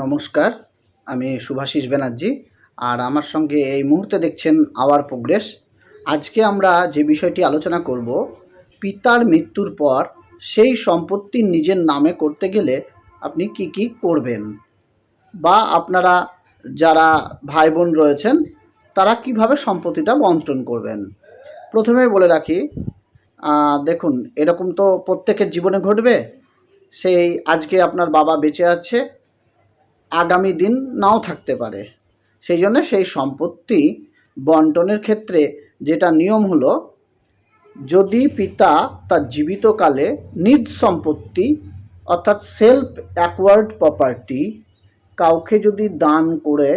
নমস্কার, আমি শুভাশিস ব্যানার্জি আর আমার সঙ্গে এই মুহূর্তে দেখছেন আওয়ার প্রোগ্রেস। আজকে আমরা যে বিষয়টি আলোচনা করব, পিতার মৃত্যুর পর সেই সম্পত্তি নিজের নামে করতে গেলে আপনি কি কি করবেন? বা আপনারা যারা ভাই বোন রয়েছেন, তারা কীভাবে সম্পত্তিটা বন্টন করবেন? প্রথমেই বলে রাখি দেখুন, এরকম তো প্রত্যেকের জীবনে ঘটবে। সেই আজকে আপনার বাবা বেঁচে আছে আগামী দিন নাও থাকতে পারে। সেই জন্য সেই সম্পত্তি বন্টনের ক্ষেত্রে যেটা নিয়ম হলো, যদি পিতা তার জীবিতকালে নিজ সম্পত্তি, অর্থাৎ সেলফ অ্যাকওয়ার্ড প্রপার্টি কাউকে যদি দান করে,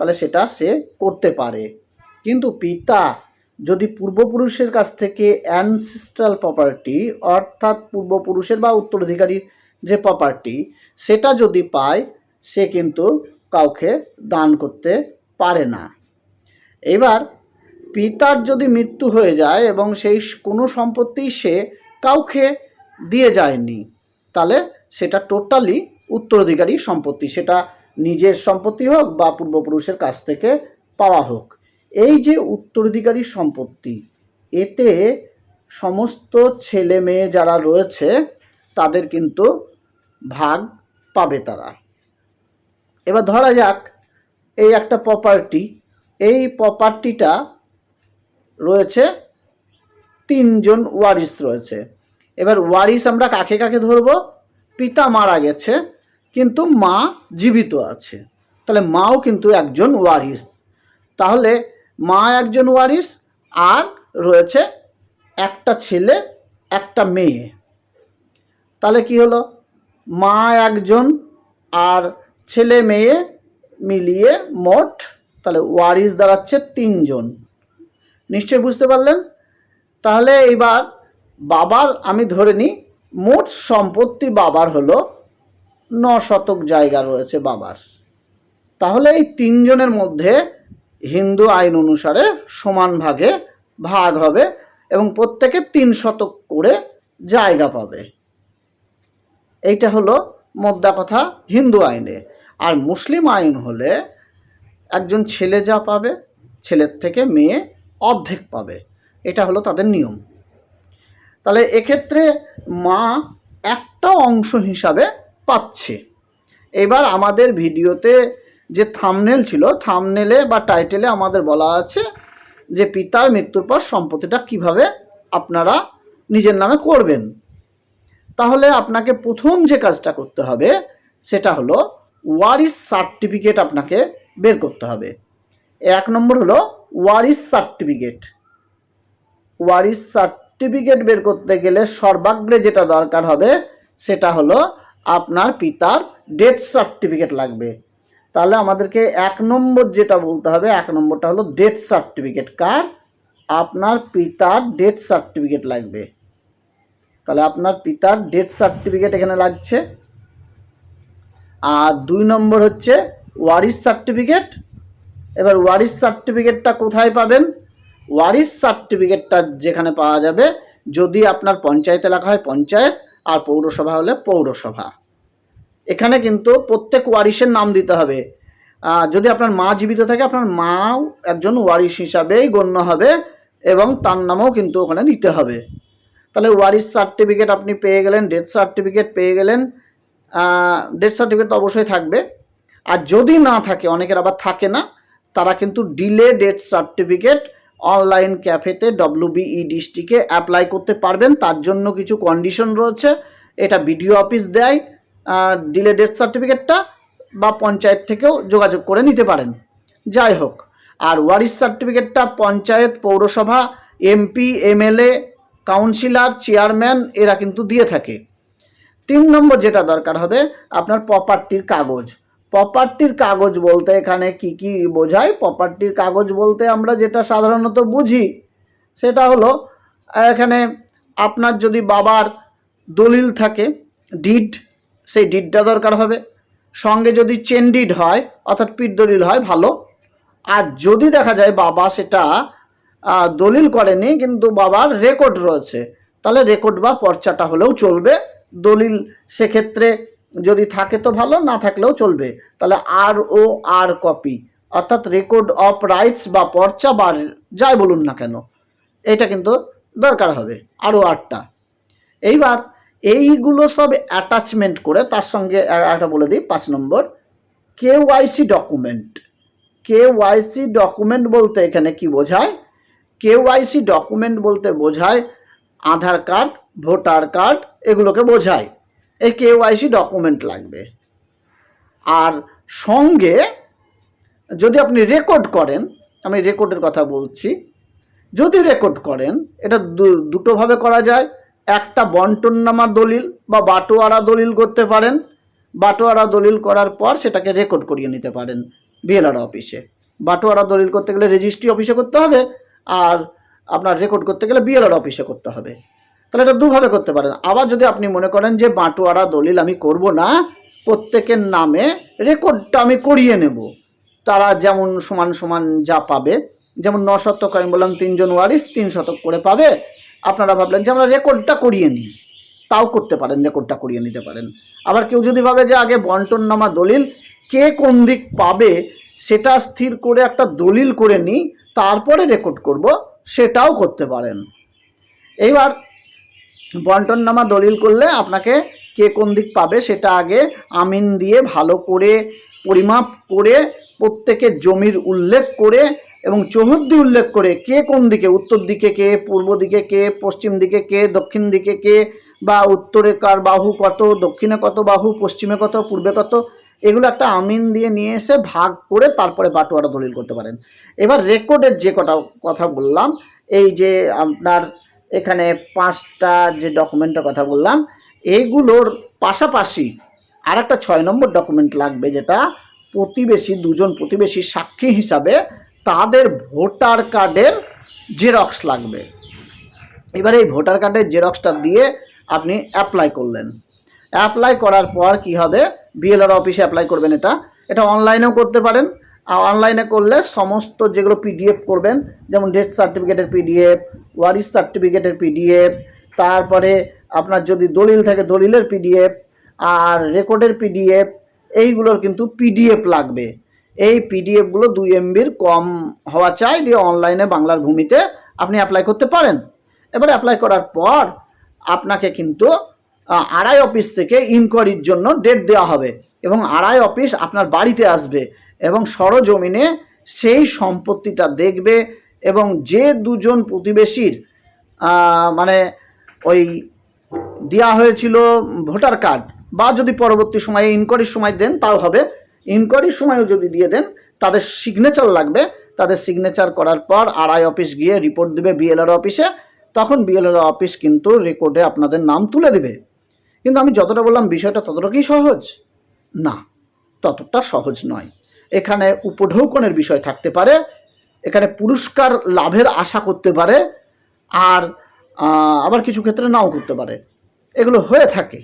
তাহলে সেটা সে করতে পারে। কিন্তু পিতা যদি পূর্বপুরুষের কাছ থেকে অ্যানসিস্ট্রাল প্রপার্টি অর্থাৎ পূর্বপুরুষের বা উত্তরাধিকারীর যে প্রপার্টি সেটা যদি পায় সে কিন্তু কাউকে দান করতে পারে না। এবার পিতার যদি মৃত্যু হয়ে যায় এবং সেই কোনো সম্পত্তি সে কাউকে দিয়ে যায়নি, তাহলে সেটা টোটালি উত্তরাধিকারী সম্পত্তি, সেটা নিজের সম্পত্তি হোক বা পূর্বপুরুষের কাছ থেকে পাওয়া হোক। এই যে উত্তরাধিকারী সম্পত্তি, এতে সমস্ত ছেলে মেয়ে যারা রয়েছে, তাদের কিন্তু ভাগ পাবে তারা। এবার ধরা যাক এই একটা প্রপার্টি এই প্রপার্টিটা রয়েছে তিনজন ওয়ারিস রয়েছে। এবার ওয়ারিস আমরা কাকে কাকে ধরবো? পিতা মারা গেছে, কিন্তু মা জীবিত আছে। তাহলে মাও কিন্তু একজন ওয়ারিস তাহলে মা একজন ওয়ারিস আর রয়েছে একটা ছেলে, একটা মেয়ে। তাহলে কি হলো? মা একজন, আর ছেলে মেয়ে মিলিয়ে মোট তাহলে ওয়ারিস দাঁড়াচ্ছে তিনজন। নিশ্চয়ই বুঝতে পারলেন? তাহলে এবার বাবার, আমি ধরে নিই, মোট সম্পত্তি বাবার হলো ন শতক জায়গা রয়েছে বাবার। তাহলে এই তিনজনের মধ্যে হিন্দু আইন অনুসারে সমান ভাগে ভাগ হবে এবং প্রত্যেকে তিন শতক করে জায়গা পাবে। এইটা হলো মোদ্দা কথা হিন্দু আইনে। আর মুসলিম আইন হলে একজন ছেলে যা পাবে, ছেলের থেকে মেয়ে অর্ধেক পাবে। এটা হলো তাদের নিয়ম। তাহলে এক্ষেত্রে মা একটা অংশ হিসাবে পাচ্ছে। এবার আমাদের ভিডিওতে যে থামনেল ছিল থামনেলে বা টাইটেলে আমাদের বলা আছে যে পিতার মৃত্যুর পর সম্পত্তিটা কীভাবে আপনারা নিজের নামে করবেন। তাহলে আপনাকে প্রথম যে কাজটা করতে হবে, সেটা হলো ওয়ারিস সার্টিফিকেট আপনাকে বের করতে হবে। এক নম্বর হলো ওয়ারিস সার্টিফিকেট। ওয়ারিস সার্টিফিকেট বের করতে গেলে সর্বাগ্রে যেটা দরকার হবে সেটা হলো আপনার পিতার ডেথ সার্টিফিকেট লাগবে। তাহলে আমাদেরকে এক নম্বর যেটা বলতে হবে, এক নম্বরটা হলো ডেথ সার্টিফিকেট। কার? আপনার পিতার ডেথ সার্টিফিকেট লাগবে। তাহলে আপনার পিতার ডেথ সার্টিফিকেট এখানে লাগছে। আর দুই নম্বর হচ্ছে ওয়ারিস সার্টিফিকেট। এবার ওয়ারিস সার্টিফিকেটটা কোথায় পাবেন? ওয়ারিস সার্টিফিকেটটা যেখানে পাওয়া যাবে, যদি আপনার পঞ্চায়েত এলাকা হয় পঞ্চায়েত, আর পৌরসভা হলে পৌরসভা। এখানে কিন্তু প্রত্যেক ওয়ারিসের নাম দিতে হবে। যদি আপনার মা জীবিত থাকে, আপনার মাও একজন ওয়ারিস হিসাবেই গণ্য হবে এবং তার নামও কিন্তু ওখানে দিতে হবে। তাহলে ওয়ারিস সার্টিফিকেট আপনি পেয়ে গেলেন, ডেথ সার্টিফিকেট পেয়ে গেলেন ডেথ সার্টিফিকেট তো অবশ্যই থাকবে। আর যদি না থাকে, অনেকের আবার থাকে না, তারা কিন্তু ডিলে ডেথ সার্টিফিকেট অনলাইন ক্যাফেতে ডব্লিউবিই ডিস্ট্রিক্টে অ্যাপ্লাই করতে পারবেন। তার জন্য কিছু কন্ডিশন রয়েছে। এটা বিডিও অফিস দেয়। ডিলে ডেথ সার্টিফিকেটটা বা পঞ্চায়েত থেকেও যোগাযোগ করে নিতে পারেন। যাই হোক, আর ওয়ারিস সার্টিফিকেটটা পঞ্চায়েত, পৌরসভা এমপি এমএলএ কাউন্সিলর চেয়ারম্যান এরা কিন্তু দিয়ে থাকে। তিন নম্বর যেটা দরকার হবে, আপনার প্রপার্টির কাগজ। প্রপার্টির কাগজ বলতে এখানে কি কি বোঝায়? প্রপার্টির কাগজ বলতে আমরা যেটা সাধারণত বুঝি, সেটা হলো, এখানে আপনার যদি বাবার দলিল থাকে ডিড সেই ডিডটা দরকার হবে। সঙ্গে যদি চেন ডিড হয়, অর্থাৎ পিঠ দলিল হয়, ভালো। আর যদি দেখা যায় বাবা সেটা দলিল করেনি, কিন্তু বাবার রেকর্ড রয়েছে, তাহলে রেকর্ড বা পর্চাটা হলেও চলবে। দলিল সেক্ষেত্রে যদি থাকে তো ভালো, না থাকলেও চলবে। তাহলে আর ও আর কপি, অর্থাৎ রেকর্ড অফ রাইটস বা পর্চা বা যাই বলুন না কেন, এটা কিন্তু দরকার হবে আরও আটটা এইবার এইগুলো সব অ্যাটাচমেন্ট করে তার সঙ্গে একটা বলে দিই, পাঁচ নম্বর, K KYC document KYC document বলতে এখানে কি বোঝায়? কে কেওয়াইসি ডকুমেন্ট বলতে বোঝায় আধার কার্ড ভোটার কার্ড এগুলোকে বোঝায়। এই কেওয়াইসি ডকুমেন্ট লাগবে। আর সঙ্গে যদি আপনি রেকর্ড করেন, আমি রেকর্ডের কথা বলছি, যদি রেকর্ড করেন, এটা দুটোভাবে করা যায়। একটা বন্টননামা দলিল বা বাটোয়ারা দলিল করতে পারেন। বাটোয়ারা দলিল করার পর সেটাকে রেকর্ড করিয়ে নিতে পারেন বিএলআর অফিসে। বাটোয়ারা দলিল করতে গেলে রেজিস্ট্রি অফিসে করতে হবে, আর আপনার রেকর্ড করতে গেলে বিএলআর অফিসে করতে হবে। তাহলে এটা দুভাবে করতে পারেন। আবার যদি আপনি মনে করেন যে বাটোয়ারা দলিল আমি করব না, প্রত্যেকের নামে রেকর্ডটা আমি করিয়ে নেব। তারা যেমন সমান সমান যা পাবে, যেমন ন শতক আমি বললাম তিনজন ওয়ারিস তিন শতক করে পাবে। আপনারা ভাবলেন যে আমরা রেকর্ডটা করিয়ে নিই। তাও করতে পারেন, রেকর্ডটা করিয়ে নিতে পারেন। আবার কেউ যদি ভাবে যে আগে বন্টন নামা দলিল কে কোন দিক পাবে, সেটা স্থির করে একটা দলিল করে নিই, তারপরে রেকর্ড করব, সেটাও করতে পারেন। এইবার বন্টন নামা দলিল করলে আপনাকে কে কোন দিক পাবে সেটা আগে আমিন দিয়ে ভালো করে পরিমাপ করে প্রত্যেকের জমির উল্লেখ করে এবং চৌহদ্দি উল্লেখ করে কে কোন দিকে, উত্তর দিকে কে, পূর্ব দিকে কে, পশ্চিম দিকে কে, দক্ষিণ দিকে কে বা উত্তরে কার বাহু কত, দক্ষিণে কত বাহু, পশ্চিমে কত, পূর্বে কত, এগুলো একটা আমিন দিয়ে নিয়ে এসে ভাগ করে তারপরে বাটোয়ারা দলিল করতে পারেন। এবার রেকর্ডের যে কটা কথা বললাম, এই যে আপনার এখানে পাঁচটা যে ডকুমেন্টের কথা বললাম এইগুলোর পাশাপাশি আর একটা ছয় নম্বর ডকুমেন্ট লাগবে যেটা প্রতিবেশী, দুজন প্রতিবেশী সাক্ষী হিসাবে তাদের ভোটার কার্ডের জেরক্স লাগবে। এবার এই ভোটার কার্ডের জেরক্সটা দিয়ে আপনি অ্যাপ্লাই করলেন। অ্যাপ্লাই করার পর কি হবে? বিএলআর অফিসে অ্যাপ্লাই করবেন এটা। এটা অনলাইনেও করতে পারেন। অনলাইনে করলে সমস্ত যেগুলো পিডিএফ করবেন, যেমন ডেথ সার্টিফিকেটের পিডিএফ ওয়ারিস সার্টিফিকেটের পিডিএফ তারপরে আপনার যদি দলিল থাকে দলিলের পিডিএফ আর রেকর্ডের পিডিএফ এইগুলোর কিন্তু পিডিএফ লাগবে। এই পিডিএফগুলো দুই এমবির কম হওয়া চাই দিয়ে অনলাইনে বাংলার ভূমিতে আপনি অ্যাপ্লাই করতে পারেন। এবার অ্যাপ্লাই করার পর আপনাকে কিন্তু আড়াই অফিস থেকে ইনকোয়ারির জন্য ডেট দেওয়া হবে। এবং আড়াই অফিস আপনার বাড়িতে আসবে এবং সরজমিনে সেই সম্পত্তিটা দেখবে এবং যে দুজন প্রতিবেশীর মানে ওই দেওয়া হয়েছিল ভোটার কার্ড বা যদি পরবর্তী সময়ে ইনকোয়ারির সময় দেন তাও হবে। ইনকোয়ারির সময়ও যদি দিয়ে দেন, তাদের সিগনেচার লাগবে। তাদের সিগনেচার করার পর আড়াই অফিস গিয়ে রিপোর্ট দেবে বিএলআর অফিসে তখন বিএলআর অফিস কিন্তু রেকর্ডে আপনাদের নাম তুলে দেবে। কিন্তু আমি যতটা বললাম, বিষয়টা ততটা কি সহজ। না, ততটা সহজ নয়। এখানে উপঢৌকনের বিষয় থাকতে পারে, এখানে পুরস্কার লাভের আশা করতে পারে, আর আবার কিছু ক্ষেত্রে নাও করতে পারে। এগুলো হয়ে থাকে।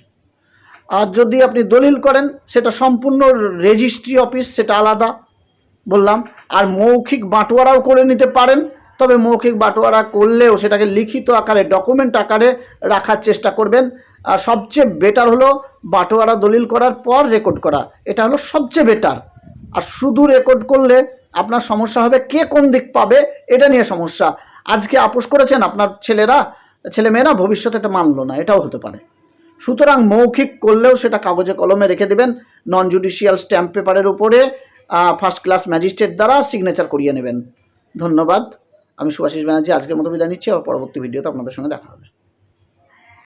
আর যদি আপনি দলিল করেন, সেটা সম্পূর্ণ রেজিস্ট্রি অফিস, সেটা আলাদা, বললাম। আর মৌখিক বাটোয়ারাও করে নিতে পারেন, তবে মৌখিক বাটোয়ারা করলেও সেটাকে লিখিত আকারে, ডকুমেন্ট আকারে রাখার চেষ্টা করবেন। আর সবচেয়ে বেটার হলো বাটোয়ারা দলিল করার পর রেকর্ড করা। এটা হলো সবচেয়ে বেটার আর শুধু রেকর্ড করলে আপনার সমস্যা হবে কে কোন দিক পাবে, এটা নিয়ে সমস্যা। আজকে আপোষ করেছেন আপনার ছেলেরা ছেলেমেয়েরা ভবিষ্যতে এটা মানলো না, এটাও হতে পারে। সুতরাং মৌখিক করলেও সেটা কাগজে কলমে রেখে দেবেন নন জুডিশিয়াল স্ট্যাম্প পেপারের উপরে ফার্স্ট ক্লাস ম্যাজিস্ট্রেট দ্বারা সিগনেচার করিয়ে নেবেন। ধন্যবাদ। আমি সুভাষিস ব্যানার্জি, আজকের মতো বিদায় নিচ্ছি, আবার পরবর্তী ভিডিওতে আপনাদের সঙ্গে দেখা হবে।